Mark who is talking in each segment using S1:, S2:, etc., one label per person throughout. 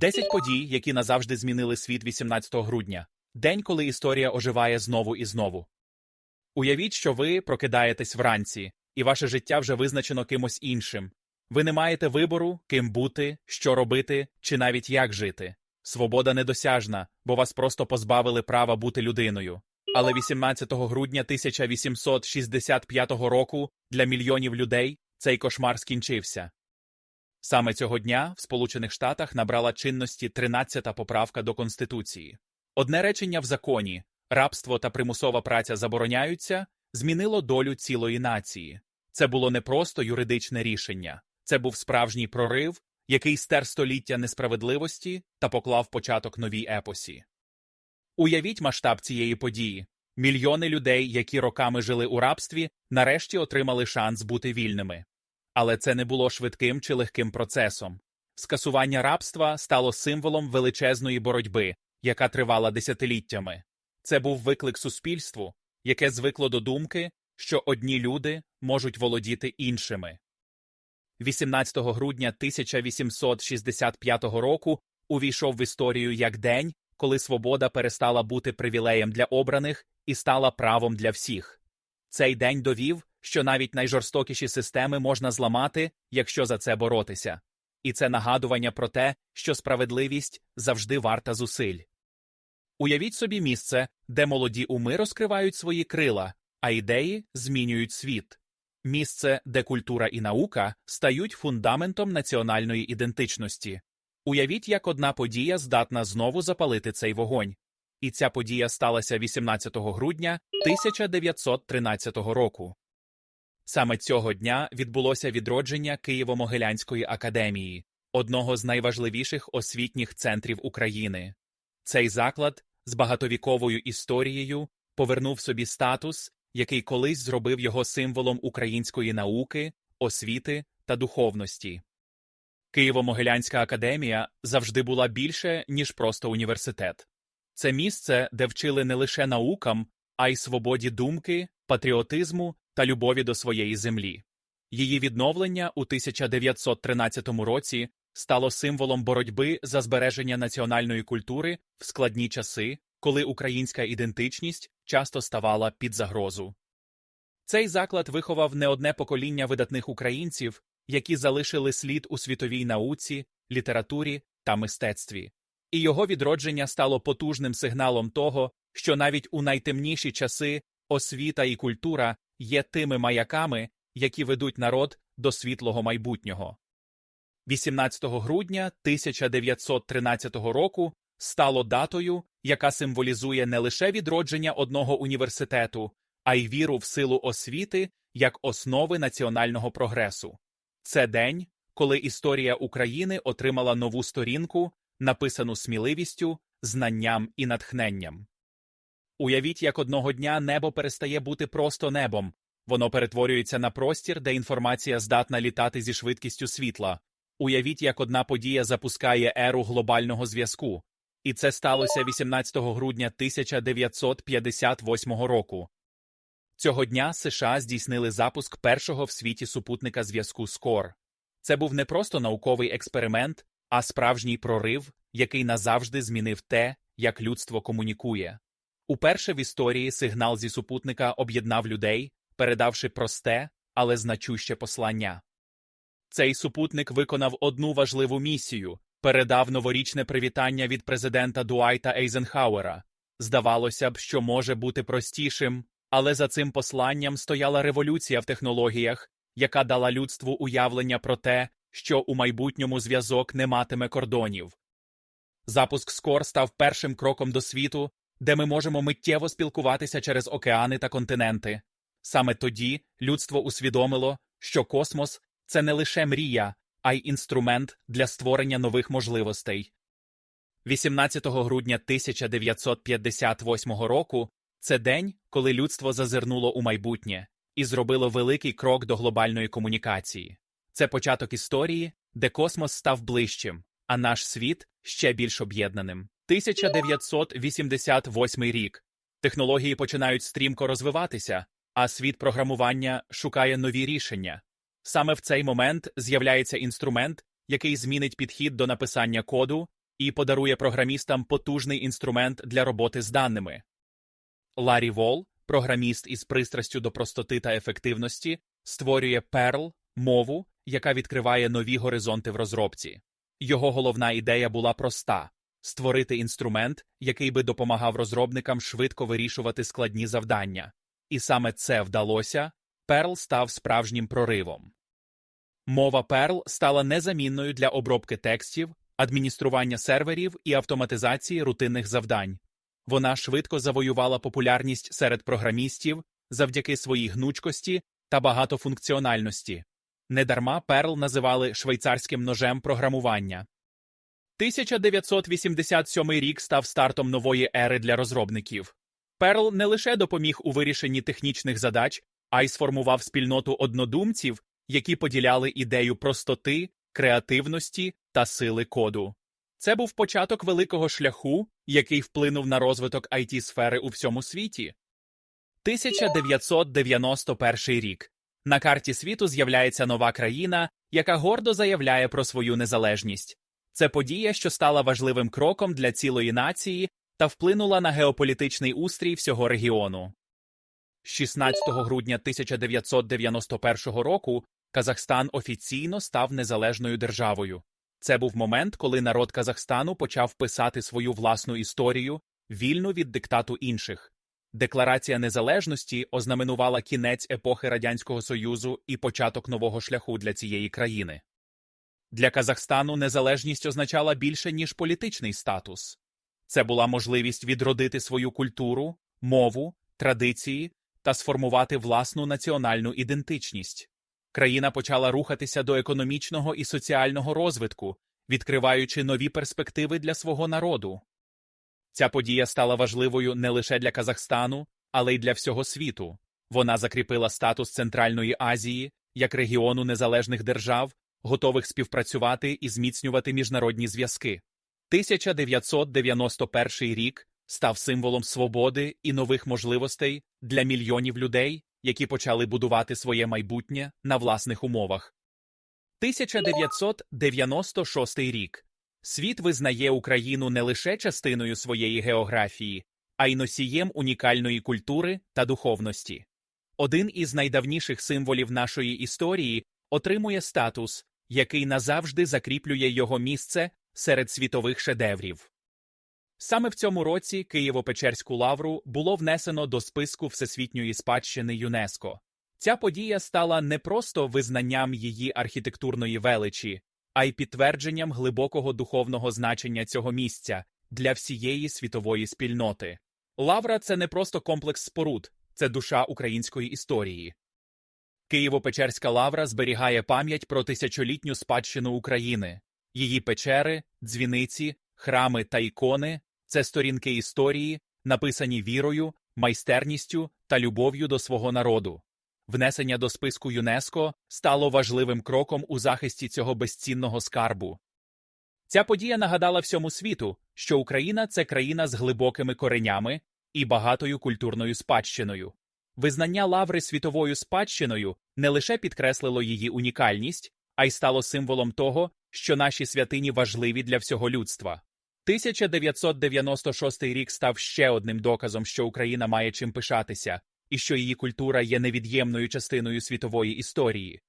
S1: Десять подій, які назавжди змінили світ 18 грудня. День, коли історія оживає знову і знову. Уявіть, що ви прокидаєтесь вранці, і ваше життя вже визначено кимось іншим. Ви не маєте вибору, ким бути, що робити, чи навіть як жити. Свобода недосяжна, бо вас просто позбавили права бути людиною. Але 18 грудня 1865 року для мільйонів людей цей кошмар скінчився. Саме цього дня в Сполучених Штатах набрала чинності 13-та поправка до Конституції. Одне речення в законі рабство та примусова праця забороняються, змінило долю цілої нації. Це було не просто юридичне рішення, це був справжній прорив, який стер століття несправедливості та поклав початок новій епосі. Уявіть масштаб цієї події. Мільйони людей, які роками жили у рабстві, нарешті отримали шанс бути вільними. Але це не було швидким чи легким процесом. Скасування рабства стало символом величезної боротьби, яка тривала десятиліттями. Це був виклик суспільству, яке звикло до думки, що одні люди можуть володіти іншими. 18 грудня 1865 року увійшов в історію як день, коли свобода перестала бути привілеєм для обраних і стала правом для всіх. Цей день довів, що навіть найжорстокіші системи можна зламати, якщо за це боротися. І це нагадування про те, що справедливість завжди варта зусиль. Уявіть собі місце, де молоді уми розкривають свої крила, а ідеї змінюють світ. Місце, де культура і наука стають фундаментом національної ідентичності. Уявіть, як одна подія здатна знову запалити цей вогонь. І ця подія сталася 18 грудня 1913 року. Саме цього дня відбулося відродження Києво-Могилянської академії, одного з найважливіших освітніх центрів України. Цей заклад з багатовіковою історією повернув собі статус, який колись зробив його символом української науки, освіти та духовності. Києво-Могилянська академія завжди була більше, ніж просто університет. Це місце, де вчили не лише наукам, а й свободі думки, патріотизму та любові до своєї землі. Її відновлення у 1913 році стало символом боротьби за збереження національної культури в складні часи, коли українська ідентичність часто ставала під загрозу. Цей заклад виховав не одне покоління видатних українців, які залишили слід у світовій науці, літературі та мистецтві, і його відродження стало потужним сигналом того, що навіть у найтемніші часи освіта і культура є тими маяками, які ведуть народ до світлого майбутнього. 18 грудня 1913 року стало датою, яка символізує не лише відродження одного університету, а й віру в силу освіти як основи національного прогресу. Це день, коли історія України отримала нову сторінку, написану сміливістю, знанням і натхненням. Уявіть, як одного дня небо перестає бути просто небом, воно перетворюється на простір, де інформація здатна літати зі швидкістю світла. Уявіть, як одна подія запускає еру глобального зв'язку. І це сталося 18 грудня 1958 року. Цього дня США здійснили запуск першого в світі супутника зв'язку SCORE. Це був не просто науковий експеримент, а справжній прорив, який назавжди змінив те, як людство комунікує. Уперше в історії сигнал зі супутника об'єднав людей, передавши просте, але значуще послання. Цей супутник виконав одну важливу місію передав новорічне привітання від президента Дуайта Ейзенхауера. Здавалося б, що може бути простішим, але за цим посланням стояла революція в технологіях, яка дала людству уявлення про те, що у майбутньому зв'язок не матиме кордонів. Запуск Скор став першим кроком до світу, де ми можемо миттєво спілкуватися через океани та континенти. Саме тоді людство усвідомило, що космос це не лише мрія, а й інструмент для створення нових можливостей. 18 грудня 1958 року це день, коли людство зазирнуло у майбутнє і зробило великий крок до глобальної комунікації. Це початок історії, де космос став ближчим, а наш світ ще більш об'єднаним. 1988 рік технології починають стрімко розвиватися, а світ програмування шукає нові рішення. Саме в цей момент з'являється інструмент, який змінить підхід до написання коду, і подарує програмістам потужний інструмент для роботи з даними. Ларі Вол, програміст із пристрастю до простоти та ефективності, створює Perl – мову, яка відкриває нові горизонти в розробці. Його головна ідея була проста створити інструмент, який би допомагав розробникам швидко вирішувати складні завдання. І саме це вдалося, Perl став справжнім проривом. Мова Perl стала незамінною для обробки текстів, адміністрування серверів і автоматизації рутинних завдань. Вона швидко завоювала популярність серед програмістів завдяки своїй гнучкості та багатофункціональності. Недарма Perl називали швейцарським ножем програмування. 1987 рік став стартом нової ери для розробників. Perl не лише допоміг у вирішенні технічних задач, а й сформував спільноту однодумців, які поділяли ідею простоти, креативності та сили коду. Це був початок великого шляху, який вплинув на розвиток it сфери у всьому світі. 1991 рік на карті світу з'являється нова країна, яка гордо заявляє про свою незалежність. Це подія, що стала важливим кроком для цілої нації та вплинула на геополітичний устрій всього регіону. 16 грудня 1991 року Казахстан офіційно став незалежною державою. Це був момент, коли народ Казахстану почав писати свою власну історію, вільну від диктату інших. Декларація незалежності ознаменувала кінець епохи Радянського Союзу і початок нового шляху для цієї країни. Для Казахстану незалежність означала більше, ніж політичний статус. Це була можливість відродити свою культуру, мову, традиції та сформувати власну національну ідентичність. Країна почала рухатися до економічного і соціального розвитку, відкриваючи нові перспективи для свого народу. Ця подія стала важливою не лише для Казахстану, але й для всього світу. Вона закріпила статус Центральної Азії як регіону незалежних держав, готових співпрацювати і зміцнювати міжнародні зв'язки. 1991 рік став символом свободи і нових можливостей для мільйонів людей, які почали будувати своє майбутнє на власних умовах. 1996 рік світ визнає Україну не лише частиною своєї географії, а й носієм унікальної культури та духовності. Один із найдавніших символів нашої історії отримує статус, який назавжди закріплює його місце серед світових шедеврів. Саме в цьому році Києво-Печерську лавру було внесено до списку Всесвітньої спадщини ЮНЕСКО. Ця подія стала не просто визнанням її архітектурної величі, а й підтвердженням глибокого духовного значення цього місця для всієї світової спільноти. Лавра це не просто комплекс споруд, це душа української історії. Києво-Печерська лавра зберігає пам'ять про тисячолітню спадщину України, її печери, дзвіниці, храми та ікони це сторінки історії, написані вірою, майстерністю та любов'ю до свого народу. Внесення до списку ЮНЕСКО стало важливим кроком у захисті цього безцінного скарбу. Ця подія нагадала всьому світу, що Україна це країна з глибокими коренями і багатою культурною спадщиною. Визнання лаври світовою спадщиною не лише підкреслило її унікальність, а й стало символом того, що наші святині важливі для всього людства. 1996 рік став ще одним доказом, що Україна має чим пишатися, і що її культура є невід'ємною частиною світової історії.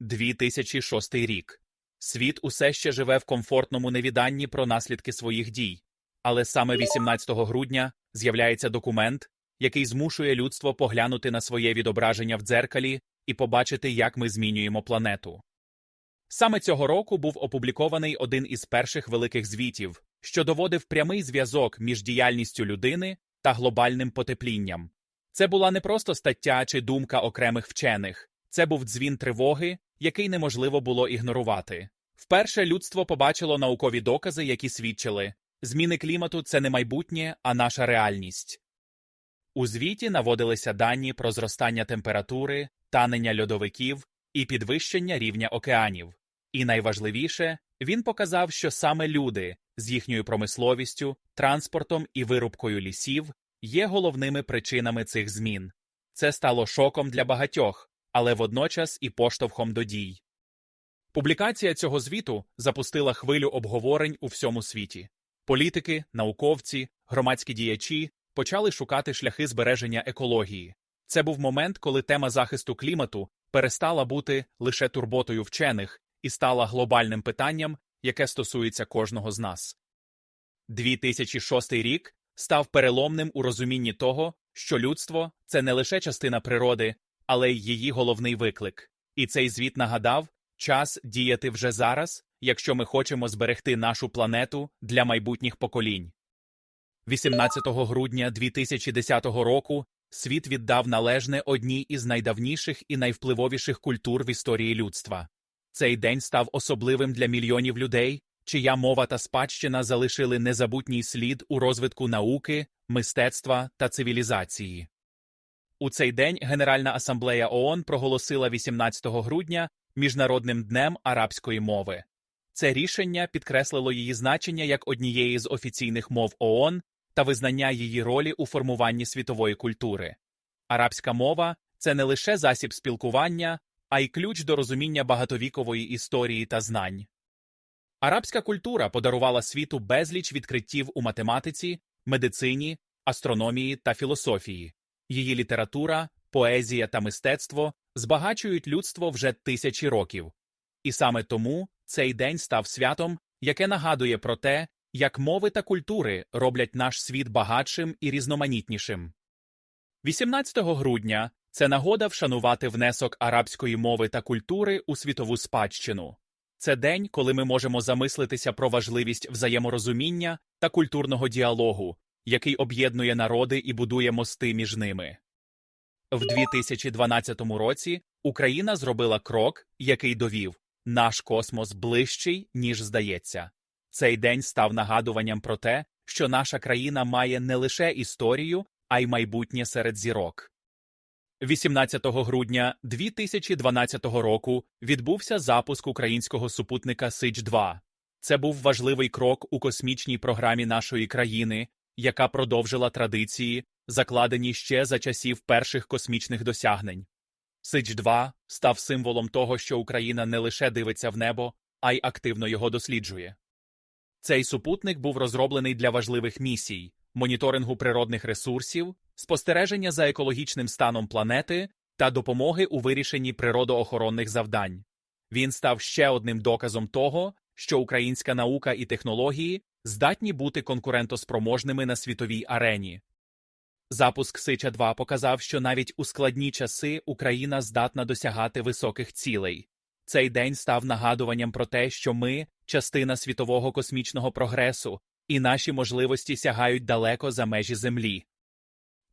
S1: 2006 рік світ усе ще живе в комфортному невіданні про наслідки своїх дій, але саме 18 грудня з'являється документ, який змушує людство поглянути на своє відображення в дзеркалі і побачити, як ми змінюємо планету. Саме цього року був опублікований один із перших великих звітів, що доводив прямий зв'язок між діяльністю людини та глобальним потеплінням. Це була не просто стаття чи думка окремих вчених, це був дзвін тривоги, який неможливо було ігнорувати. Вперше людство побачило наукові докази, які свідчили зміни клімату це не майбутнє, а наша реальність. У звіті наводилися дані про зростання температури, танення льодовиків і підвищення рівня океанів. І найважливіше, він показав, що саме люди з їхньою промисловістю, транспортом і вирубкою лісів є головними причинами цих змін. Це стало шоком для багатьох, але водночас і поштовхом до дій. Публікація цього звіту запустила хвилю обговорень у всьому світі. Політики, науковці, громадські діячі почали шукати шляхи збереження екології. Це був момент, коли тема захисту клімату перестала бути лише турботою вчених і стала глобальним питанням, яке стосується кожного з нас. 2006 рік став переломним у розумінні того, що людство це не лише частина природи, але й її головний виклик. І цей звіт нагадав час діяти вже зараз, якщо ми хочемо зберегти нашу планету для майбутніх поколінь. 18 грудня 2010 року світ віддав належне одній із найдавніших і найвпливовіших культур в історії людства. Цей день став особливим для мільйонів людей, чия мова та спадщина залишили незабутній слід у розвитку науки, мистецтва та цивілізації. У цей день Генеральна асамблея ООН проголосила 18 грудня Міжнародним днем арабської мови. Це рішення підкреслило її значення як однієї з офіційних мов ООН та визнання її ролі у формуванні світової культури. Арабська мова це не лише засіб спілкування, а й ключ до розуміння багатовікової історії та знань. Арабська культура подарувала світу безліч відкриттів у математиці, медицині, астрономії та філософії. Її література, поезія та мистецтво збагачують людство вже тисячі років. І саме тому цей день став святом, яке нагадує про те, як мови та культури роблять наш світ багатшим і різноманітнішим. 18 грудня це нагода вшанувати внесок арабської мови та культури у світову спадщину. Це день, коли ми можемо замислитися про важливість взаєморозуміння та культурного діалогу, який об'єднує народи і будує мости між ними. В 2012 році Україна зробила крок, який довів наш космос ближчий, ніж здається. Цей день став нагадуванням про те, що наша країна має не лише історію, а й майбутнє серед зірок. 18 грудня 2012 року відбувся запуск українського супутника Сич-2. Це був важливий крок у космічній програмі нашої країни, яка продовжила традиції, закладені ще за часів перших космічних досягнень. Сич-2 став символом того, що Україна не лише дивиться в небо, а й активно його досліджує. Цей супутник був розроблений для важливих місій моніторингу природних ресурсів, спостереження за екологічним станом планети та допомоги у вирішенні природоохоронних завдань. Він став ще одним доказом того, що українська наука і технології здатні бути конкурентоспроможними на світовій арені. Запуск Сича 2 показав, що навіть у складні часи Україна здатна досягати високих цілей. Цей день став нагадуванням про те, що ми частина світового космічного прогресу, і наші можливості сягають далеко за межі Землі.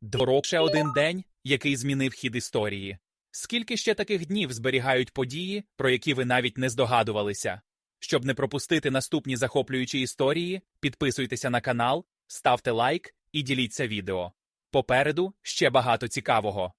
S1: Дорог ще один день, який змінив хід історії. Скільки ще таких днів зберігають події, про які ви навіть не здогадувалися? Щоб не пропустити наступні захоплюючі історії, підписуйтеся на канал, ставте лайк і діліться відео. Попереду ще багато цікавого.